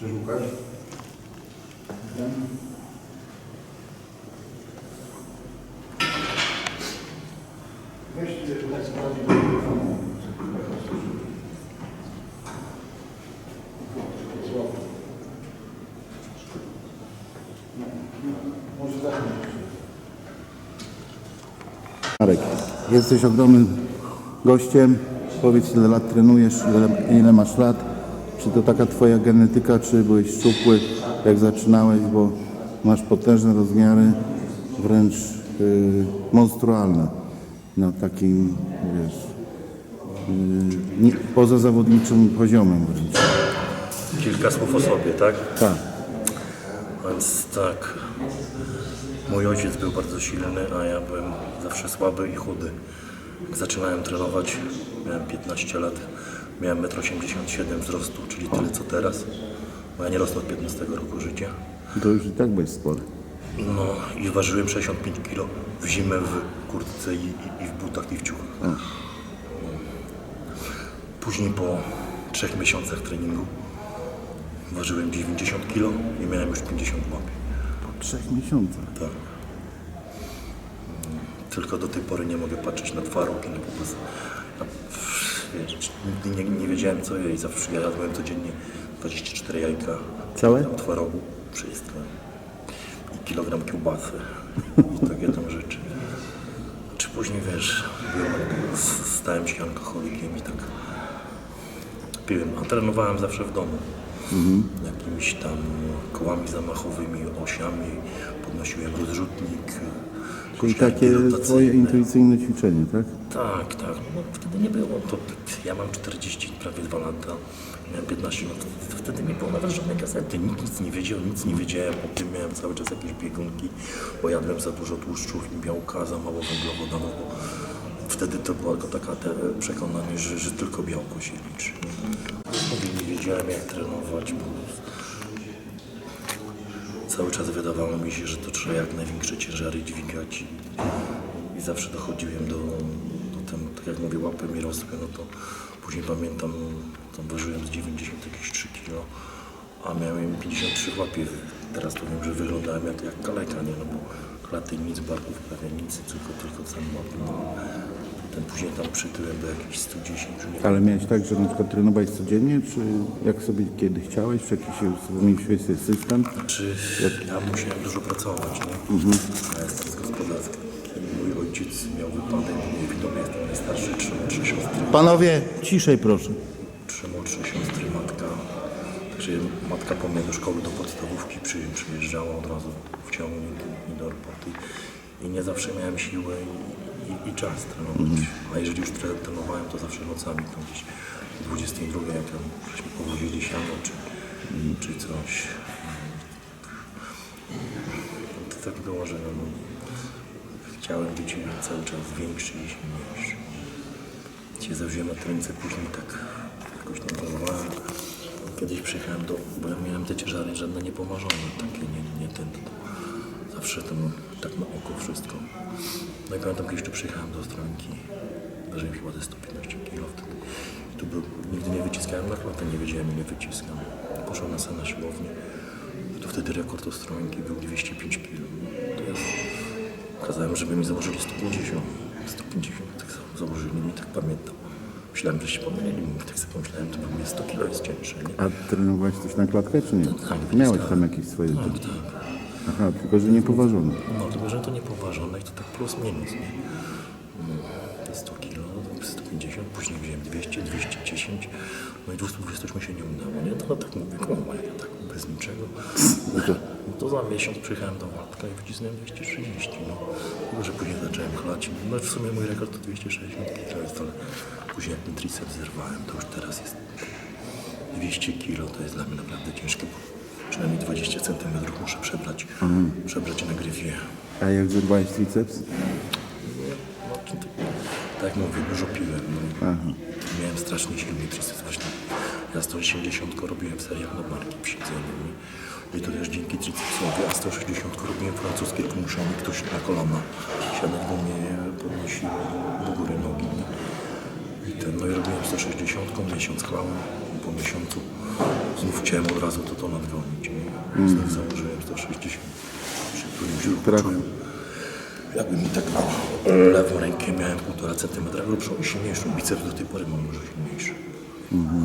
Tak. Marek, jesteś ogromnym gościem. Powiedz, ile lat trenujesz, ile, ile masz lat. Czy to taka twoja genetyka, czy byłeś szczupły, jak zaczynałeś, bo masz potężne rozmiary, wręcz yy, monstrualne na takim, wiesz, yy, nie, pozazawodniczym poziomem wręcz. Kilka słów o sobie, tak? Tak. Więc tak. Mój ojciec był bardzo silny, a ja byłem zawsze słaby i chudy. Jak zaczynałem trenować, miałem 15 lat, miałem 1,87 m wzrostu, czyli tyle co teraz. Bo ja nie rosnę od 15 roku życia. To już i tak byłeś spory. No i ważyłem 65 kg w zimę w kurtce i, i, i w butach i w ciuchach. Później po trzech miesiącach treningu ważyłem 90 kg i miałem już 50 łapie. Po trzech miesiącach. Tak. Tylko do tej pory nie mogę patrzeć na twaróg i na. Wiesz, Nigdy nie, nie wiedziałem co jeść. Zawsze ja jadłem codziennie 24 jajka. Całe? Tam twarogu, wszystko. I kilogram kiełbasy. I takie tam rzeczy. Czy później wiesz, byłem, stałem się alkoholikiem i tak piłem. A trenowałem zawsze w domu. Jakimiś tam kołami zamachowymi, osiami. Podnosiłem rozrzutnik. Czyli takie twoje intuicyjne ćwiczenie, tak? Tak, tak. No, wtedy nie było. To, ja mam 40, prawie 2 lata. Miałem 15 lat. Wtedy nie było nawet żadnej gazety. Nikt nic nie wiedział, nic nie wiedziałem o tym. Miałem cały czas jakieś biegunki, bo jadłem za dużo tłuszczów i białka, za mało węglowodanów. Wtedy to było tylko taka przekonanie, że, że tylko białko się liczy. Nie wiedziałem jak trenować, bo cały czas wydawało mi się, że to trzeba jak największe ciężary dźwigać i, i zawsze dochodziłem do, do tym, tak jak mówię, łapy mi rosły, no to później pamiętam, tam ważyłem z 90 jakieś 3 kilo, a miałem 53 w łapie. Teraz to wiem, że wyglądałem jak, jak kaleka, nie? No bo klaty nic, barków prawie nic, tylko, tylko sam łapy. No. Ten później tam przytyłem do jakichś 110, nie Ale miałeś tak, że na przykład trenowałeś codziennie, czy jak sobie kiedy chciałeś, czy jakiś sobie system? Czy ja musiałem dużo pracować, nie? Ja jestem z gospodarstwa. Mój ojciec miał wypadek, mój w domu jestem najstarszy, trzy młodsze siostry, Panowie, ciszej proszę. trzy młodsze siostry, matka. Także matka po mnie do szkoły, do podstawówki przy, przyjeżdżała od razu, wciął mnie do, do roboty. I nie zawsze miałem siłę i, i, i czas trenować. A jeżeli już tre- trenowałem, to zawsze nocami, tam gdzieś 22, jak tam żeśmy powozili siano, czy, czy coś. To tak było, że no, chciałem być cały czas większy i silniejszy. Się zawziąłem na ręce, później tak jakoś tam planowałem. Kiedyś przyjechałem do, bo ja miałem te ciężary żadne niepomarzone, takie nie, nie ten, to zawsze tam tak na oko wszystko. No i pamiętam, kiedyś tu przyjechałem do Ostrołęki, ważyłem chyba ze 115 kg wtedy. I tu był, nigdy nie wyciskałem na klatę, nie wiedziałem ile wyciskam. Poszłem na sen na siłownię. To wtedy rekord Ostrołęki był 205 kg. To jest Kazałem, żeby mi założyli 150. 150 tak za- założyli mi, tak pamiętam. Myślałem, że się pomylili, tak sobie pomyślałem, to pewnie 100 kilo jest cięższe, nie? A trenowałeś coś na klatkę, czy nie? tak, Miałeś tak. tam jakieś swoje... Tak, tak. Aha, tylko że nie poważone. No, tylko że to niepoważone i to tak plus minus, nie? No, te 100 kilo, 150, później wziąłem 200, 210, no i 228 się nie udało, nie? No, tak mówię, koło ja tak bez niczego. No to za miesiąc przyjechałem do Władka i wycisnąłem 230, no. Tylko, że później zacząłem chlać. No w sumie mój rekord to 260 kilo jest, ale później jak ten triceps zerwałem, to już teraz jest 200 kilo, to jest dla mnie naprawdę ciężkie, bo przynajmniej 20 cm muszę przebrać, przebrać na gryfie. A jak zerwałeś triceps? No, to, tak jak mówię, dużo piłem. No. Aha. Miałem strasznie silny triceps właśnie. Ja 180 robiłem w seriach na barki przy jedzeniu. nie? I to też dzięki tricepsowi, a 160 robiłem francuskie kmuszony, ktoś na kolana siadał do mnie, podnosił do góry nogi. I ten, no i robiłem 160, miesiąc chlałem, po miesiącu znów chciałem od razu to to nadgonić. Nie? Znów założyłem 160 przy którymś ruchu czułem, jakby mi tak na lewą rękę miałem 1,5 cm grubszą i silniejszą. Biceps do tej pory mam dużo silniejszy.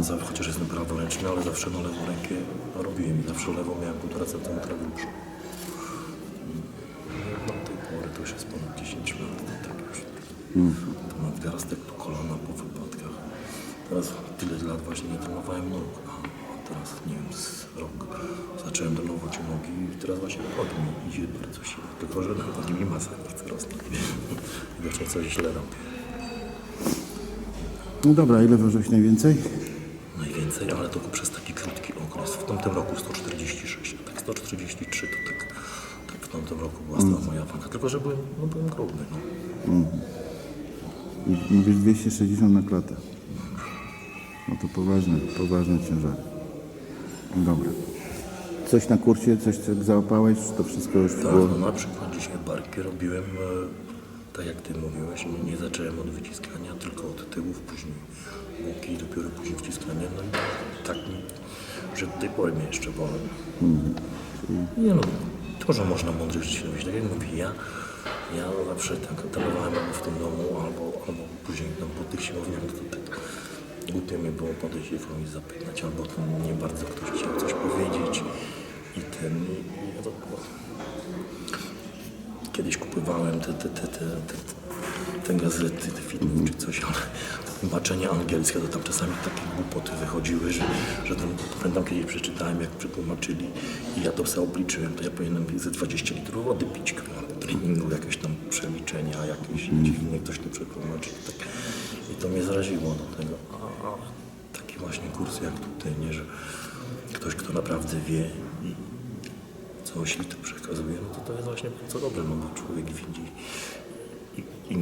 Zawsze, chociaż jestem praworęczny, ale zawsze na lewą rękę robiłem i zawsze lewą miałem 1,5 cm grubszą. No, do tej pory to już jest ponad 10 lat, to tak już. To mam wzrastek tu kolana po wypadkach. Teraz tyle lat właśnie nie trenowałem nóg, a teraz nie wiem, z rok zacząłem trenować i teraz właśnie nogi mi idzie bardzo siła. Tylko, że na masa nie chce rosnąć. Widocznie coś źle robię. No dobra, ile ważyłeś najwięcej? Najwięcej, ale to przez taki krótki okres. W tamtym roku 146, a tak 143 to tak, tak w tamtym roku była stała moja waga. Tylko, że byłem, no, byłem gruby. No. I Mówisz 260 na klatę. No to poważne, poważne ciężary. Dobra. Coś na kursie, coś tak załapałeś? Czy to wszystko już Tak, było? no na przykład dzisiaj barki robiłem, e, tak jak ty mówiłeś, nie zacząłem od wyciskania, tylko od tyłów, później łuki dopiero później wciskanie. No i tak, mi, że do tej pory mnie jeszcze bolą. Nie no, to, że można mądrych rzeczy robić. Tak jak mówię, ja, ja zawsze tak trenowałem albo w tym domu, albo, albo później tam po tych siłowniach, to tak głupio mi było podejść i kogoś zapytać, albo nie bardzo ktoś chciał coś powiedzieć i ten, i, i ja to Kiedyś kupowałem te, te, te, te, te, te gazety, te filmy czy coś, ale tłumaczenie angielskie to tam czasami takie głupoty wychodziły, że, że tam, pamiętam kiedyś przeczytałem jak przetłumaczyli i ja to sobie obliczyłem, to ja powinienem ze 20 litrów wody pić po treningu, jakieś tam przeliczenia, jakieś dziwnie ktoś to przetłumaczył. Tak. I to mnie zraziło do tego. Jak tutaj, nie, że ktoś, kto naprawdę wie i co jeśli to przekazuje, no to to jest właśnie bardzo dobre, no bo człowiek widzi i, i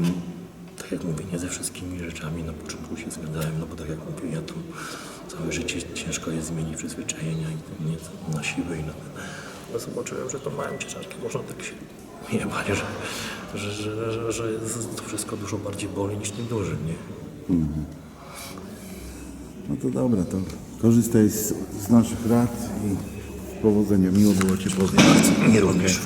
tak jak mówię, nie ze wszystkimi rzeczami na początku się zgadzałem, no bo tak jak mówię, ja tam całe życie ciężko jest zmienić przyzwyczajenia i nie na siłę i na. Ale zobaczyłem, że to małym ciężarkiem można tak się jebać, że, że, że, że, że to wszystko dużo bardziej boli niż tym dużym, nie? No to dobra, to korzystaj z, z naszych rad i powodzenia. Miło było Cię poznać. Nie również.